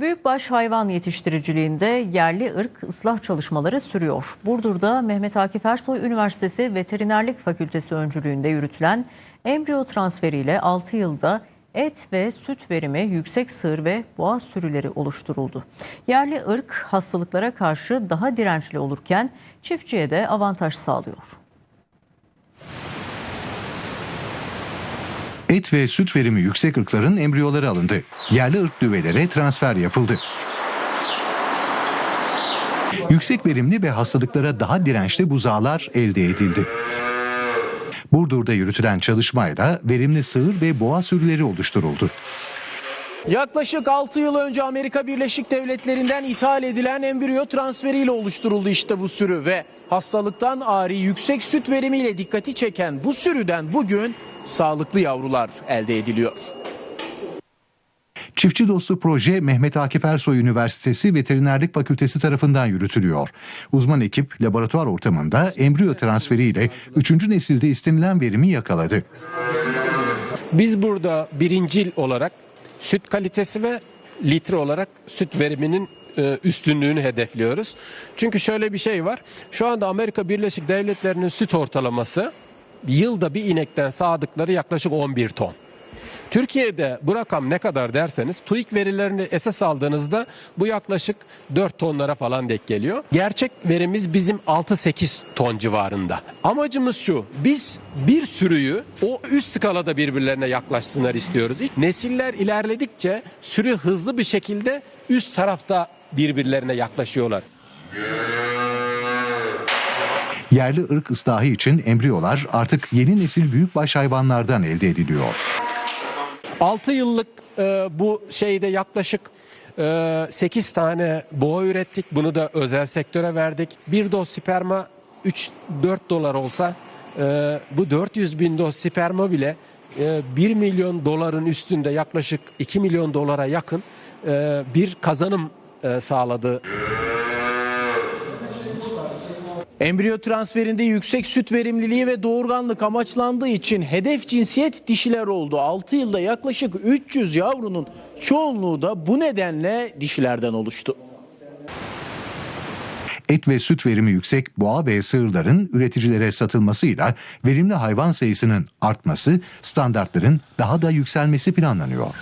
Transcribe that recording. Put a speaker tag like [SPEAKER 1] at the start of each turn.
[SPEAKER 1] Büyükbaş hayvan yetiştiriciliğinde yerli ırk ıslah çalışmaları sürüyor. Burdur'da Mehmet Akif Ersoy Üniversitesi Veterinerlik Fakültesi öncülüğünde yürütülen embriyo transferiyle 6 yılda et ve süt verimi yüksek sığır ve boğa sürüleri oluşturuldu. Yerli ırk hastalıklara karşı daha dirençli olurken çiftçiye de avantaj sağlıyor.
[SPEAKER 2] Et ve süt verimi yüksek ırkların embriyoları alındı. Yerli ırk düvelere transfer yapıldı. Yüksek verimli ve hastalıklara daha dirençli buzağlar elde edildi. Burdur'da yürütülen çalışmayla verimli sığır ve boğa sürüleri oluşturuldu.
[SPEAKER 3] Yaklaşık 6 yıl önce Amerika Birleşik Devletleri'nden ithal edilen embriyo transferiyle oluşturuldu işte bu sürü ve hastalıktan ari yüksek süt verimiyle dikkati çeken bu sürüden bugün sağlıklı yavrular elde ediliyor.
[SPEAKER 2] Çiftçi dostu proje Mehmet Akif Ersoy Üniversitesi Veterinerlik Fakültesi tarafından yürütülüyor. Uzman ekip laboratuvar ortamında embriyo transferiyle 3. nesilde istenilen verimi yakaladı.
[SPEAKER 4] Biz burada birincil olarak süt kalitesi ve litre olarak süt veriminin e, üstünlüğünü hedefliyoruz. Çünkü şöyle bir şey var. Şu anda Amerika Birleşik Devletleri'nin süt ortalaması yılda bir inekten sağdıkları yaklaşık 11 ton. Türkiye'de bu rakam ne kadar derseniz TÜİK verilerini esas aldığınızda bu yaklaşık 4 tonlara falan denk geliyor. Gerçek verimiz bizim 6-8 ton civarında. Amacımız şu biz bir sürüyü o üst skalada birbirlerine yaklaşsınlar istiyoruz. Nesiller ilerledikçe sürü hızlı bir şekilde üst tarafta birbirlerine yaklaşıyorlar.
[SPEAKER 2] Yerli ırk ıslahı için embriyolar artık yeni nesil büyükbaş hayvanlardan elde ediliyor.
[SPEAKER 4] 6 yıllık e, bu şeyde yaklaşık e, 8 tane boğa ürettik. Bunu da özel sektöre verdik. Bir doz sperma 3-4 dolar olsa e, bu 400 bin doz sperma bile e, 1 milyon doların üstünde yaklaşık 2 milyon dolara yakın e, bir kazanım e, sağladı.
[SPEAKER 3] Embriyo transferinde yüksek süt verimliliği ve doğurganlık amaçlandığı için hedef cinsiyet dişiler oldu. 6 yılda yaklaşık 300 yavrunun çoğunluğu da bu nedenle dişilerden oluştu.
[SPEAKER 2] Et ve süt verimi yüksek boğa ve sığırların üreticilere satılmasıyla verimli hayvan sayısının artması, standartların daha da yükselmesi planlanıyor.